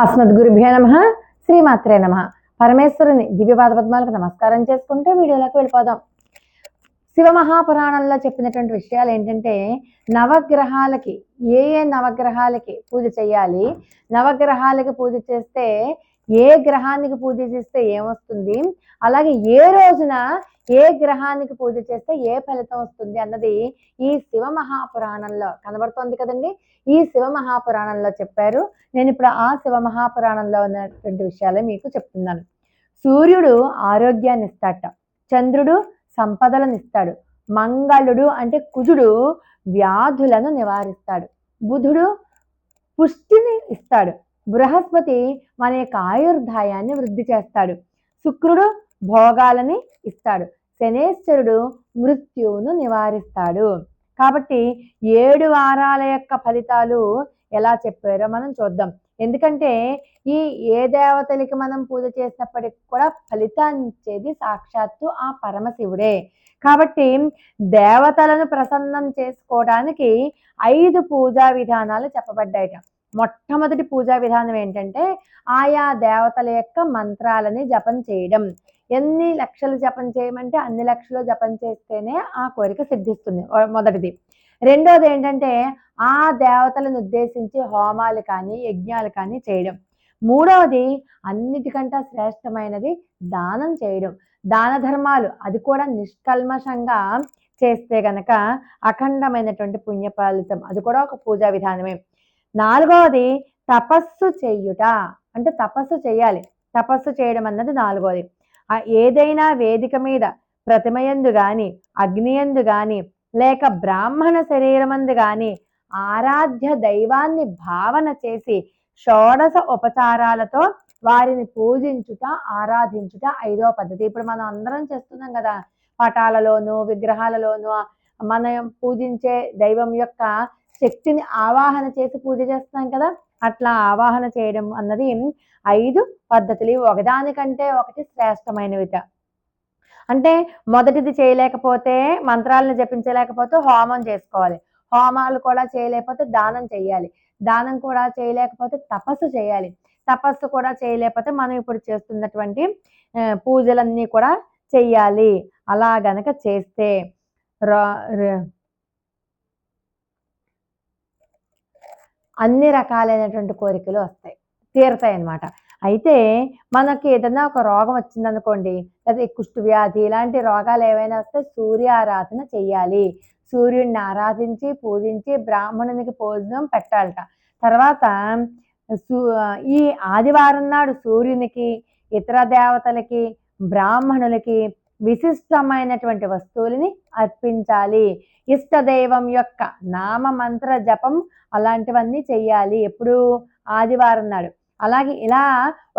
అస్మద్గురుభ్యో నమ శ్రీమాత్రే నమ. పరమేశ్వరుని దివ్యపాద పద్మాలకు నమస్కారం చేసుకుంటే వీడియోలోకి వెళ్ళిపోదాం. శివ మహాపురాణంలో చెప్పినటువంటి విషయాలు ఏంటంటే నవగ్రహాలకి ఏ ఏ నవగ్రహాలకి పూజ చేయాలి నవగ్రహాలకి పూజ చేస్తే ఏ గ్రహానికి పూజ చేస్తే ఏమొస్తుంది అలాగే ఏ రోజున ఏ గ్రహానికి పూజ చేస్తే ఏ ఫలితం వస్తుంది అన్నది ఈ శివ మహాపురాణంలో కనబడుతోంది కదండి. ఈ శివ మహాపురాణంలో చెప్పారు. నేను ఇప్పుడు ఆ శివ మహాపురాణంలో ఉన్నటువంటి విషయాలే మీకు చెప్తున్నాను. సూర్యుడు ఆరోగ్యాన్ని ఇస్తాట చంద్రుడు సంపదలను ఇస్తాడు. మంగళుడు అంటే కుజుడు వ్యాధులను నివారిస్తాడు. బుధుడు పుష్టిని ఇస్తాడు. బృహస్పతి మన యొక్క ఆయుర్దాయాన్ని వృద్ధి చేస్తాడు. శుక్రుడు భోగాలని ఇస్తాడు. శనేశ్వరుడు మృత్యువును నివారిస్తాడు. కాబట్టి ఏడు వారాల యొక్క ఫలితాలు ఎలా చెప్పారో మనం చూద్దాం. ఎందుకంటే ఈ ఏ దేవతలకి మనం పూజ చేసినప్పటికి కూడా ఫలితాన్ని ఇచ్చేది సాక్షాత్తు ఆ పరమశివుడే. కాబట్టి దేవతలను ప్రసన్నం చేసుకోవడానికి ఐదు పూజా విధానాలు చెప్పబడ్డాయట. మొట్టమొదటి పూజా విధానం ఏంటంటే ఆయా దేవతల యొక్క మంత్రాలని జపం చేయడం. ఎన్ని లక్షలు జపం చేయమంటే అన్ని లక్షలు జపం చేస్తేనే ఆ కోరిక సిద్ధిస్తుంది. మొదటిది. రెండోది ఏంటంటే ఆ దేవతలను ఉద్దేశించి హోమాలు కానీ యజ్ఞాలు కానీ చేయడం. మూడవది అన్నిటికంటే శ్రేష్టమైనది దానం చేయడం. దాన ధర్మాలు అది కూడా నిష్కల్మషంగా చేస్తే గనక అఖండమైనటువంటి పుణ్య ఫలితం అది కూడా ఒక పూజా విధానమే. నాలుగవది తపస్సు చెయ్యుట అంటే తపస్సు చేయాలి. తపస్సు చేయడం అన్నది నాలుగవది ఏదైనా వేదిక మీద ప్రతిమయందు గాని అగ్నియందు గాని లేక బ్రాహ్మణ శరీరమందు గాని ఆరాధ్య దైవాన్ని భావన చేసి షోడశ ఉపచారాలతో వారిని పూజించుట ఆరాధించుట ఐదో పద్ధతి. ఇప్పుడు మనం అందరం చేస్తున్నాం కదా పటాలలోను విగ్రహాలలోను మనం పూజించే దైవం యొక్క శక్తిని ఆవాహన చేసి పూజ చేస్తున్నాం కదా. అట్లా ఆవాహన చేయడం అన్నది ఐదు పద్ధతులు. ఒకదానికంటే ఒకటి శ్రేష్టమైనవిట అంటే మొదటిది చేయలేకపోతే మంత్రాలను జపించలేకపోతే హోమం చేసుకోవాలి. హోమాలు కూడా చేయలేకపోతే దానం చేయాలి. దానం కూడా చేయలేకపోతే తపస్సు చేయాలి. తపస్సు కూడా చేయలేకపోతే మనం ఇప్పుడు చేస్తున్నటువంటి పూజలన్నీ కూడా చెయ్యాలి. అలా గనక చేస్తే అన్ని రకాలైనటువంటి కోరికలు వస్తాయి తీరుతాయి అన్నమాట అయితే మనకి ఏదైనా ఒక రోగం వచ్చిందనుకోండి లేదా కుష్టు వ్యాధి ఇలాంటి రోగాలు ఏవైనా వస్తే సూర్య ఆరాధన చేయాలి సూర్యుడిని ఆరాధించి పూజించి బ్రాహ్మణునికి భోజనం పెట్టాలట. తర్వాత ఈ ఆదివారం నాడు సూర్యునికి ఇతర దేవతలకి బ్రాహ్మణులకి విశిష్టమైనటువంటి వస్తువులని అర్పించాలి. ఇష్టదైవం యొక్క నామ మంత్ర జపం అలాంటివన్నీ చేయాలి ఎప్పుడు ఆదివారం నాడు. అలాగే ఇలా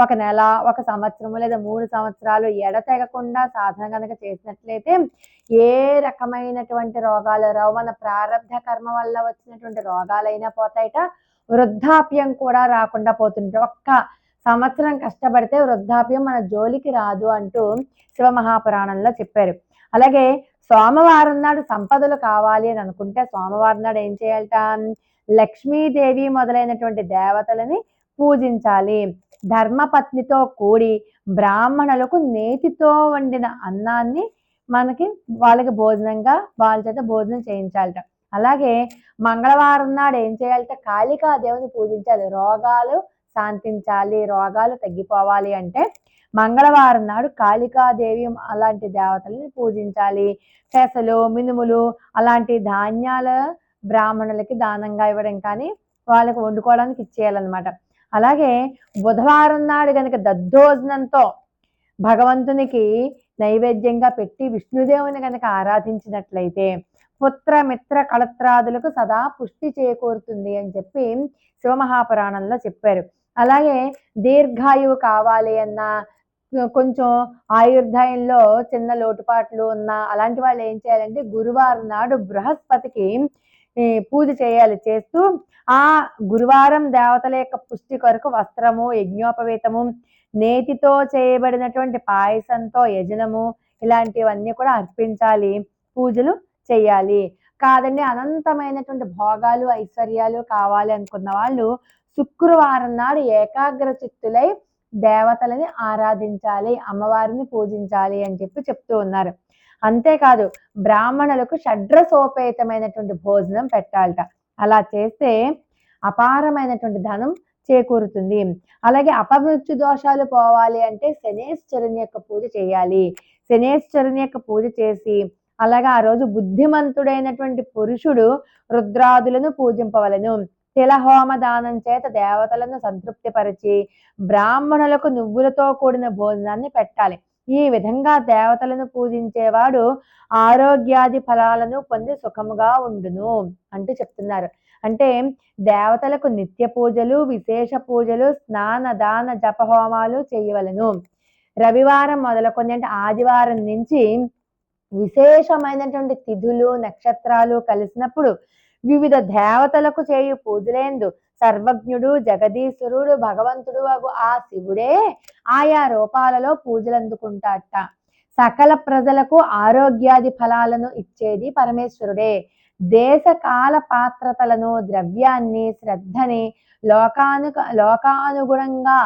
ఒక నెల ఒక సంవత్సరము లేదా మూడు సంవత్సరాలు ఎడతెగకుండా సాధన కనుక చేసినట్లయితే ఏ రకమైనటువంటి రోగాలు రావు. మన ప్రారంభ కర్మ వల్ల వచ్చినటువంటి రోగాలైనా పోతాయట. వృద్ధాప్యం కూడా రాకుండా పోతుంటే ఒక్క సంవత్సరం కష్టపడితే వృద్ధాప్యం మన జోలికి రాదు అంటూ శివ మహాపురాణంలో చెప్పారు. అలాగే సోమవారం నాడు సంపదలు కావాలి అని అనుకుంటే సోమవారం నాడు ఏం చేయాలట? లక్ష్మీదేవి మొదలైనటువంటి దేవతలని పూజించాలి. ధర్మపత్నితో కూడి బ్రాహ్మణులకు నేతితో వండిన అన్నాన్ని మనకి వాళ్ళకి భోజనంగా వాళ్ళ చేత భోజనం చేయించాలట. అలాగే మంగళవారం నాడు ఏం చేయాలంటే? కాళికా దేవుని పూజించాలి. రోగాలు శాంతించాలి. రోగాలు తగ్గిపోవాలి అంటే మంగళవారం నాడు కాళికాదేవి అలాంటి దేవతల్ని పూజించాలి. పెసలు మినుములు అలాంటి ధాన్యాల బ్రాహ్మణులకి దానంగా ఇవ్వడం కానీ వాళ్ళకి వండుకోవడానికి ఇచ్చేయాలన్నమాట. అలాగే బుధవారం నాడు కనుక దద్దోజనంతో భగవంతునికి నైవేద్యంగా పెట్టి విష్ణుదేవుని కనుక ఆరాధించినట్లయితే పుత్ర మిత్ర కళత్రాదులకు సదా పుష్టి చేకూరుతుంది అని చెప్పి శివమహాపురాణంలో చెప్పారు. అలాగే దీర్ఘాయువు కావాలి అన్న కొంచెం ఆయుర్దాయంలో చిన్న లోటుపాట్లు ఉన్న అలాంటి వాళ్ళు ఏం చేయాలంటే గురువారం నాడు బృహస్పతికి పూజ చేయాలి. చేస్తూ ఆ గురువారం దేవతల యొక్క పుష్టి కొరకు వస్త్రము యజ్ఞోపవేతము నేతితో చేయబడినటువంటి పాయసంతో యజనము ఇలాంటివన్నీ కూడా అర్పించాలి. పూజలు చేయాలి. కాదండి అనంతమైనటువంటి భోగాలు ఐశ్వర్యాలు కావాలి అనుకున్న వాళ్ళు శుక్రవారం నాడు ఏకాగ్ర చిత్తులై దేవతలని ఆరాధించాలి అమ్మవారిని పూజించాలి అని చెప్పి చెప్తూ ఉన్నారు. అంతేకాదు బ్రాహ్మణులకు షడ్రసోపేతమైనటువంటి భోజనం పెట్టాలట. అలా చేస్తే అపారమైనటువంటి ధనం చేకూరుతుంది. అలాగే అపమృత్యు దోషాలు పోవాలి అంటే శనేశ్వరుని యొక్క పూజ చేయాలి. శనేశ్వరుని యొక్క పూజ చేసి అలాగే ఆ రోజు బుద్ధిమంతుడైనటువంటి పురుషుడు రుద్రాదులను పూజింపవలను. తిలహోమ దానం చేత దేవతలను సంతృప్తిపరిచి బ్రాహ్మణులకు నువ్వులతో కూడిన భోజనాన్ని పెట్టాలి. ఈ విధంగా దేవతలను పూజించేవాడు ఆరోగ్యాది ఫలాలను పొంది సుఖముగా ఉండును అంటూ చెప్తున్నారు. అంటే దేవతలకు నిత్య పూజలు విశేష పూజలు స్నాన దాన జపహోమాలు చేయవలను. రవివారం మొదలుకొని అంటే ఆదివారం నుంచి విశేషమైనటువంటి తిథులు నక్షత్రాలు కలిసినప్పుడు వివిధ దేవతలకు చేయు పూజలేందు. సర్వజ్ఞుడు జగదీశ్వరుడు భగవంతుడు అగు ఆ శివుడే ఆయా రూపాలలో పూజలందుకుంటాట సకల ప్రజలకు ఆరోగ్యాది ఫలాలను ఇచ్చేది పరమేశ్వరుడే. దేశ కాల పాత్రతలను ద్రవ్యాన్ని శ్రద్ధని లోకాను లోకానుగుణంగా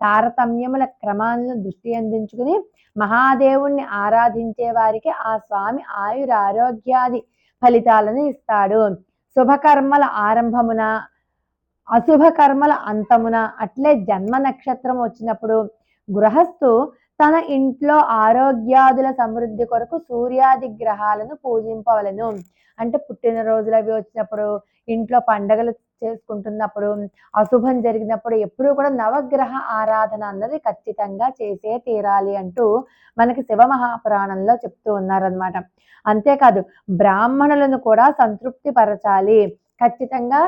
తారతమ్యముల క్రమాలను దృష్టి అందించుకుని మహాదేవుణ్ణి ఆరాధించే వారికి ఆ స్వామి ఆయురారోగ్యాది ఫలితాలను ఇస్తాడు. శుభకర్మల ఆరంభమున అశుభ కర్మల అంతమున అట్లే జన్మ నక్షత్రం వచ్చినప్పుడు గృహస్థు తన ఇంట్లో ఆరోగ్యాదుల సమృద్ధి కొరకు సూర్యాది గ్రహాలను పూజింపవలను. అంటే పుట్టినరోజులు అవి వచ్చినప్పుడు ఇంట్లో పండగలు చేసుకుంటున్నప్పుడు అశుభం జరిగినప్పుడు ఎప్పుడూ కూడా నవగ్రహ ఆరాధన అన్నది ఖచ్చితంగా చేసే తీరాలి అంటూ మనకి శివ మహాపురాణంలో చెప్తూ ఉన్నారనమాట అంతేకాదు బ్రాహ్మణులను కూడా సంతృప్తి పరచాలి ఖచ్చితంగా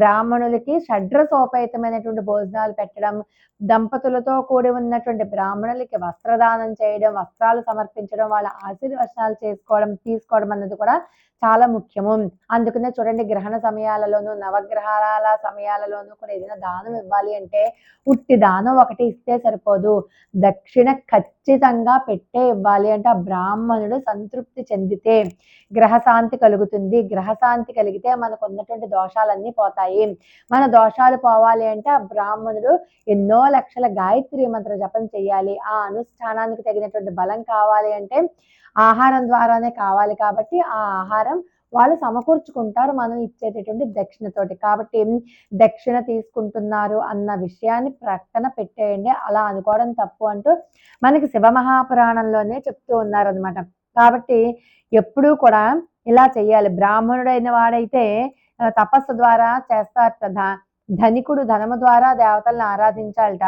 బ్రాహ్మణులకి షడ్ర సోపేతమైనటువంటి భోజనాలు పెట్టడం దంపతులతో కూడి ఉన్నటువంటి బ్రాహ్మణులకి వస్త్రదానం చేయడం వస్త్రాలు సమర్పించడం వాళ్ళ ఆశీర్వచనాలు చేసుకోవడం తీసుకోవడం అన్నది కూడా చాలా ముఖ్యము. అందుకనే చూడండి గ్రహణ సమయాలలోనూ నవగ్రహాల సమయాలలోనూ కూడా ఏదైనా దానం ఇవ్వాలి అంటే ఉట్టి దానం ఒకటి ఇస్తే సరిపోదు. దక్షిణ ఖచ్చితంగా పెట్టే ఇవ్వాలి అంటే ఆ బ్రాహ్మణుడు సంతృప్తి చెందితే గ్రహశాంతి కలుగుతుంది. గ్రహశాంతి కలిగితే మనకు ఉన్నటువంటి దోషాలన్నీ పోతాయి. మన దోషాలు పోవాలి అంటే ఆ బ్రాహ్మణుడు ఎన్నో లక్షల గాయత్రి మంత్ర జపం చేయాలి. ఆ అనుష్ఠానానికి తగినటువంటి బలం కావాలి అంటే ఆహారం ద్వారానే కావాలి కాబట్టి ఆ ఆహారం వాళ్ళు సమకూర్చుకుంటారు మనం ఇచ్చేటటువంటి దక్షిణతోటి. కాబట్టి దక్షిణ తీసుకుంటున్నారు అన్న విషయాన్ని ప్రక్కన పెట్టేయండి. అలా అనుకోవడం తప్పు అంటూ మనకి శివ మహాపురాణంలోనే చెప్తూ ఉన్నారనమాట కాబట్టి ఎప్పుడూ కూడా ఇలా చేయాలి. బ్రాహ్మణుడైన వాడైతే తపస్సు ద్వారా చేస్తారు కదా. ధనికుడు ధనము ద్వారా దేవతలను ఆరాధించాలట.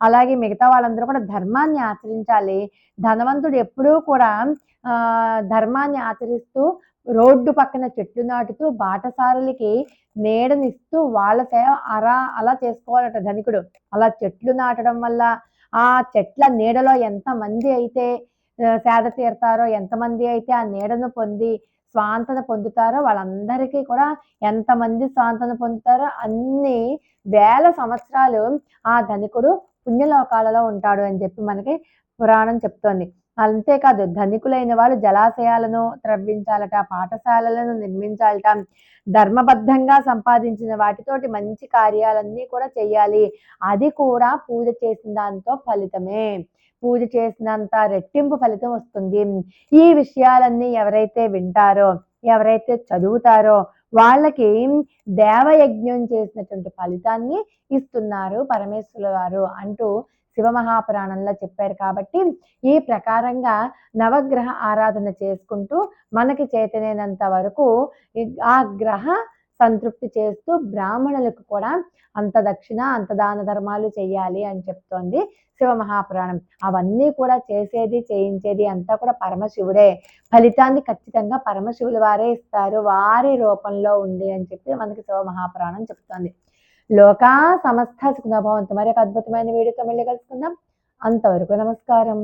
అలాగే మిగతా వాళ్ళందరూ కూడా ధర్మాన్ని ఆచరించాలి. ధనవంతుడు ఎప్పుడూ కూడా ఆ ధర్మాన్ని ఆచరిస్తూ రోడ్డు పక్కన చెట్లు నాటుతూ బాటసారులకి నీడనిస్తూ వాళ్ళ సేవ అలా అలా చేసుకోవాలట ధనికుడు. అలా చెట్లు నాటడం వల్ల ఆ చెట్ల నీడలో ఎంతమంది అయితే సేద తీరుతారో ఎంతమంది అయితే ఆ నీడను పొంది స్వాంతన పొందుతారో వాళ్ళందరికీ కూడా ఎంతమంది స్వాంతన పొందుతారో అన్ని వేల సంవత్సరాలు ఆ ధనికుడు పుణ్యలోకాలలో ఉంటాడు అని చెప్పి మనకి పురాణం చెప్తోంది. అంతేకాదు ధనికులైన వాళ్ళు జలాశయాలను త్రవ్వించాలట పాఠశాలలను నిర్మించాలట ధర్మబద్ధంగా సంపాదించిన వాటితోటి మంచి కార్యాలన్నీ కూడా చేయాలి. అది కూడా పూజ చేసిన దాంతో ఫలితమే. పూజ చేసినంత రెట్టింపు ఫలితం వస్తుంది. ఈ విషయాలన్నీ ఎవరైతే వింటారో ఎవరైతే చదువుతారో వాళ్ళకి దేవయజ్ఞం చేసినటువంటి ఫలితాన్ని ఇస్తున్నారు పరమేశ్వరుల వారు అంటూ శివమహాపురాణంలో చెప్పారు కాబట్టి ఈ ప్రకారంగా నవగ్రహ ఆరాధన చేసుకుంటూ మనకి చేతనైనంత వరకు ఆ గ్రహ సంతృప్తి చేస్తూ బ్రాహ్మణులకు కూడా అంత దక్షిణ అంత దాన ధర్మాలు చేయాలి అని చెప్తోంది శివ మహాపురాణం. అవన్నీ కూడా చేసేది చేయించేది అంతా కూడా పరమశివుడే. ఫలితాన్ని ఖచ్చితంగా పరమశివులు వారే ఇస్తారు వారి రూపంలో ఉంది అని చెప్పి మనకి శివ మహాపురాణం చెప్తోంది. లోకా సమస్త సుఖభవంతు మరి ఒక అద్భుతమైన వీడియోతో మళ్ళీ కలుసుకుందాం. అంతవరకు నమస్కారం.